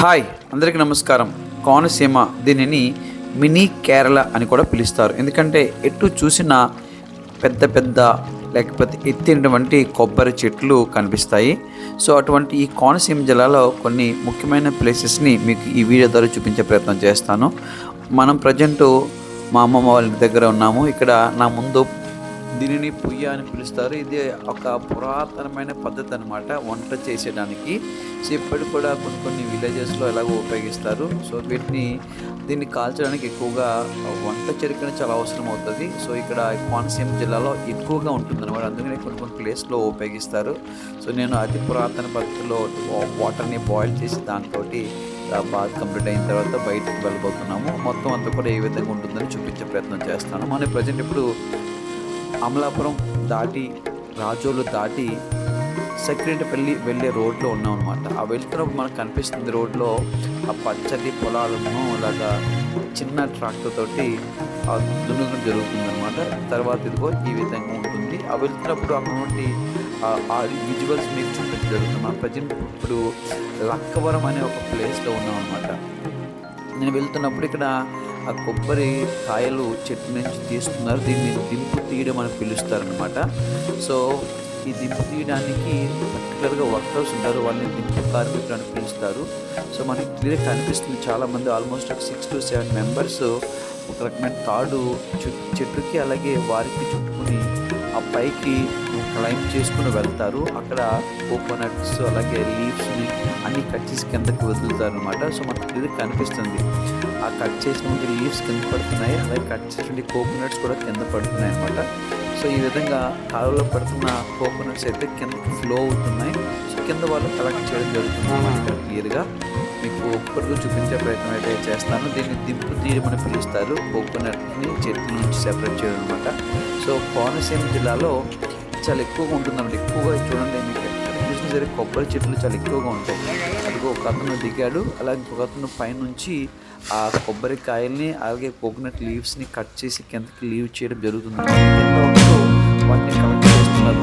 Hi అందరికీ నమస్కారం. కోనసీమ దీనిని మినీ కేరళ అని కూడా పిలుస్తారు. ఎందుకంటే ఎటు చూసినా పెద్ద పెద్ద లేకపోతే ఎత్తినటువంటి కొబ్బరి చెట్లు కనిపిస్తాయి. సో అటువంటి ఈ కోనసీమ జిల్లాలో కొన్ని ముఖ్యమైన ప్లేసెస్ని మీకు ఈ వీడియో ద్వారా చూపించే ప్రయత్నం చేస్తాను. మనం ప్రజెంట్ మా అమ్మమ్మ వాళ్ళ దగ్గర ఉన్నాము. ఇక్కడ నా ముందు దీనిని పుయ్య అని పిలుస్తారు. ఇది ఒక పురాతనమైన పద్ధతి అనమాట వంట చేసేయడానికి సో కూడా కొన్ని కొన్ని విలేజెస్లో ఎలాగో ఉపయోగిస్తారు. సో వీటిని దీన్ని కాల్చడానికి ఎక్కువగా వంట చెరుకుని చాలా అవసరం అవుతుంది. సో ఇక్కడ కోనసీమ జిల్లాలో ఎక్కువగా ఉంటుంది అనమాట అందుకనే కొన్ని కొన్ని ప్లేస్లో ఉపయోగిస్తారు. సో నేను అతి పురాతన పద్ధతిలో వాటర్ని బాయిల్ చేసి దాంతో బాత్ కంప్లీట్ అయిన తర్వాత బయటకు వెళ్ళబోతున్నాము. మొత్తం అంతా కూడా ఏ విధంగా ఉంటుందని చూపించే ప్రయత్నం చేస్తాను. మనం ప్రజెంట్ ఇప్పుడు అమలాపురం దాటి రాజోలు దాటి సెక్రెటపల్లి వెళ్ళే రోడ్లో ఉన్నాం అనమాట ఆ వెళ్తున్నప్పుడు మనకు కనిపిస్తుంది రోడ్లో ఆ పచ్చటి పొలాలను ఇలాగా చిన్న ట్రాక్టర్ తోటి ఆ దున్నడం జరుగుతుంది అనమాట తర్వాత ఇదిగో ఈ విధంగా ఉంటుంది. ఆ వెళ్తున్నప్పుడు అక్కడ నుండి ఆ- ఆ విజువల్స్ మీకు చూపించడం జరుగుతుంది. మనం ప్రజెంట్ ఇప్పుడు లక్కవరం అనే ఒక ప్లేస్లో ఉన్నాం అనమాట నేను వెళ్తున్నప్పుడు ఇక్కడ ఆ కొబ్బరి కాయలు చెట్టు నుంచి తీస్తున్నారు. దీన్ని దింపు తీయడం అని పిలుస్తారనమాట సో ఈ దింపు తీయడానికి పర్టికులర్గా వర్కర్స్ ఉంటారు. వాళ్ళని దింపు కార్మికులు అని పిలుస్తారు. సో మనకి క్లియర్ కనిపిస్తుంది చాలామంది ఆల్మోస్ట్ ఒక సిక్స్ టు సెవెన్ మెంబర్స్ ఒక రకమైన తాడు చు- చెట్టుకి అలాగే వారికి చుట్టుకుని ఆ పైకి క్లైంబ్ చేసుకుని వెళ్తారు. అక్కడ కోకోనట్స్ అలాగే లీవ్స్ని అన్ని కట్ చేసి కిందకి వదులుతారు అనమాట సో మనకి ఇది కనిపిస్తుంది. ఆ కట్ చేసిన లీవ్స్ కింద పడుతున్నాయి. అలాగే కట్ చేసిన కోకోనట్స్ కూడా కింద పడుతున్నాయి అనమాట సో ఈ విధంగా కాలువలో పడుతున్న కోకోనట్స్ అయితే కిందకి ఫ్లో అవుతున్నాయి. సో కింద వాళ్ళు కలెక్ట్ చేయడం జరుగుతుంది క్లియర్గా. మీకు ఒక్కటిగా చూపించే ప్రయత్నం అయితే చేస్తాను. దీన్ని దింపు తీయమని పిలుస్తారు. కోకోనట్ని చెట్టు నుంచి సెపరేట్ చేయడం అనమాట సో కోనసీమ జిల్లాలో చాలా ఎక్కువగా ఉంటుందండి ఎక్కువగా చూడండి మీకు చూసిన సరే కొబ్బరి చెట్లు చాలా ఎక్కువగా ఉంటాయి. అందుకు ఒక అతను దిగాడు. అలాగే ఇంకొక అతను పైనుంచి ఆ కొబ్బరికాయల్ని అలాగే కోకోనట్ లీవ్స్ని కట్ చేసి కిందకి లీవ్ చేయడం జరుగుతుంది వాటిని కలెక్ట్ చేస్తున్నారు.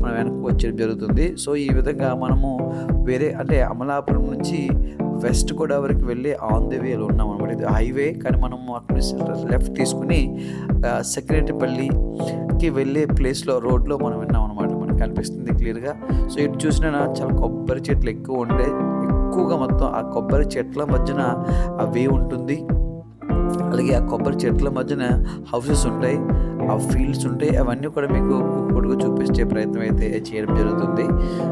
మనం వెనక్కి వచ్చేయడం జరుగుతుంది. సో ఈ విధంగా మనము వేరే అంటే అమలాపురం నుంచి వెస్ట్ గోదావరికి వెళ్ళి ఆన్ ది వేలో ఉన్నాం అనమాట ఇది హైవే కానీ మనం అక్కడ లెఫ్ట్ తీసుకుని సెక్రటరీపల్లికి వెళ్ళే ప్లేస్లో రోడ్లో మనం విన్నాం అనమాట మనకు కనిపిస్తుంది క్లియర్గా. సో ఇటు చూసినా చాలా కొబ్బరి చెట్లు ఎక్కువ ఉంటాయి ఎక్కువగా మొత్తం ఆ కొబ్బరి చెట్ల మధ్యన ఆ వే ఉంటుంది. అలాగే ఆ కొబ్బరి చెట్ల మధ్యన హౌసెస్ ఉంటాయి. ఆ ఫీల్డ్స్ ఉంటాయి అవన్నీ కూడా మీకు ఒక్కొక్కటిగా చూపించే ప్రయత్నం అయితే చేయడం జరుగుతుంది.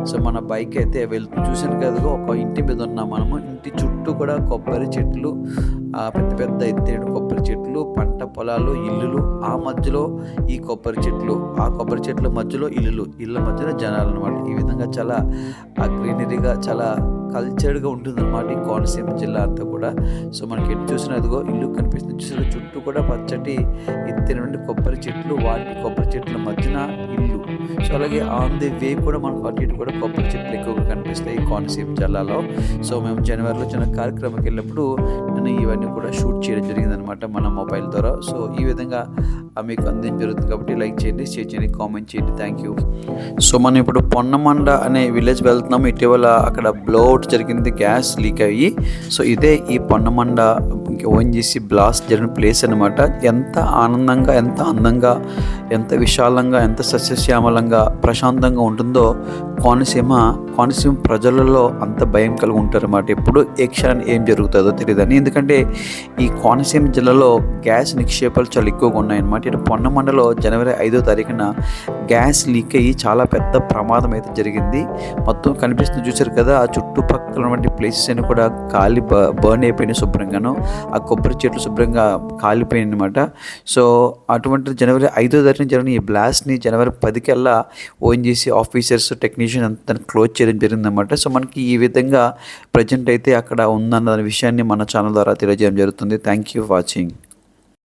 సో మన బైక్ అయితే వెళ్తూ చూసాను కదా ఒక ఇంటి మీద ఉన్నాం మనము. ఇంటి చుట్టూ చుట్టూ కూడా కొబ్బరి చెట్లు ఆ పెద్ద పెద్ద ఎత్తేడు కొబ్బరి చెట్లు పంట పొలాలు ఇల్లులు. ఆ మధ్యలో ఈ కొబ్బరి చెట్లు ఆ కొబ్బరి చెట్ల మధ్యలో ఇల్లులు. ఇళ్ళ మధ్యలో జనాలు అనమాట ఈ విధంగా చాలా ఆ గ్రీనరీగా చాలా కల్చర్డ్గా ఉంటుందన్నమాట ఈ కోనసీమ జిల్లా అంతా కూడా. సో మనకి ఎటు చూసినా అదిగో ఇల్లు కనిపిస్తుంది. చూసిన చుట్టూ కూడా పచ్చటి ఎత్తిన నుండి కొబ్బరి చెట్లు వాటి కొబ్బరి చెట్ల మధ్యన ఇల్లు. సో అలాగే ఆన్ ది వే కూడా మనకు అటు ఇటు కూడా కొబ్బరి చెట్లు ఎక్కువగా కనిపిస్తాయి కోనసీమ జిల్లాలో. సో మేము జనవరిలో చిన్న కార్యక్రమంకి వెళ్ళినప్పుడు నేను ఇవన్నీ కూడా షూట్ చేయడం జరిగింది అనమాట మన మొబైల్ ద్వారా. సో ఈ విధంగా మీకు అందించడం జరుగుతుంది కాబట్టి లైక్ చేయండి షేర్ చేయండి కామెంట్ చేయండి. Thank you. సో మనం ఇప్పుడు పొన్నమండ అనే విలేజ్ వెళ్తున్నాం. ఇటీవల అక్కడ బ్లోఅవుట్ జరిగింది గ్యాస్ లీక్ అయ్యి. సో ఇదే ఈ పొన్నమండ ఓఎన్జీసీ బ్లాస్ట్ జరిగిన ప్లేస్ అనమాట ఎంత ఆనందంగా ఎంత అందంగా ఎంత విశాలంగా ఎంత సస్యశ్యామలంగా ప్రశాంతంగా ఉంటుందో కోనసీమ కోనసీమ ప్రజలలో అంత భయం కలిగి ఉంటారన్నమాట. ఎప్పుడు ఏ క్షణాన్ని ఏం జరుగుతుందో తెలియదని. ఎందుకంటే ఈ కోనసీమ జిల్లాలో గ్యాస్ నిక్షేపాలు చాలా ఎక్కువగా ఉన్నాయన్నమాట. ఇటు పొన్నమండలో జనవరి ఐదో తారీఖున గ్యాస్ లీక్ అయ్యి చాలా పెద్ద ప్రమాదం అయితే జరిగింది. మొత్తం కనిపిస్తుంది చూశారు కదా ఆ చుట్టుపక్కల ఉన్నటువంటి ప్లేసెస్ అన్ని కూడా కాలి బర్న్ అయిపోయినాయి శుభ్రంగాను. ఆ కొబ్బరి చెట్లు శుభ్రంగా కాలిపోయినాయి అనమాట సో అటువంటి జనవరి ఐదో తారీఖున జరిగిన ఈ బ్లాస్ట్ని జనవరి పదికల్లా ఓఎన్జీసీ ఆఫీసర్స్ టెక్నీషియన్ అంతా క్లోజ్ చేయడం జరిగిందనమాట సో మనకి ఈ విధంగా ప్రజెంట్ అయితే అక్కడ ఉందన్న విషయాన్ని మన ఛానల్ ద్వారా తెలియజేయడం జరుగుతుంది. Thank you watching.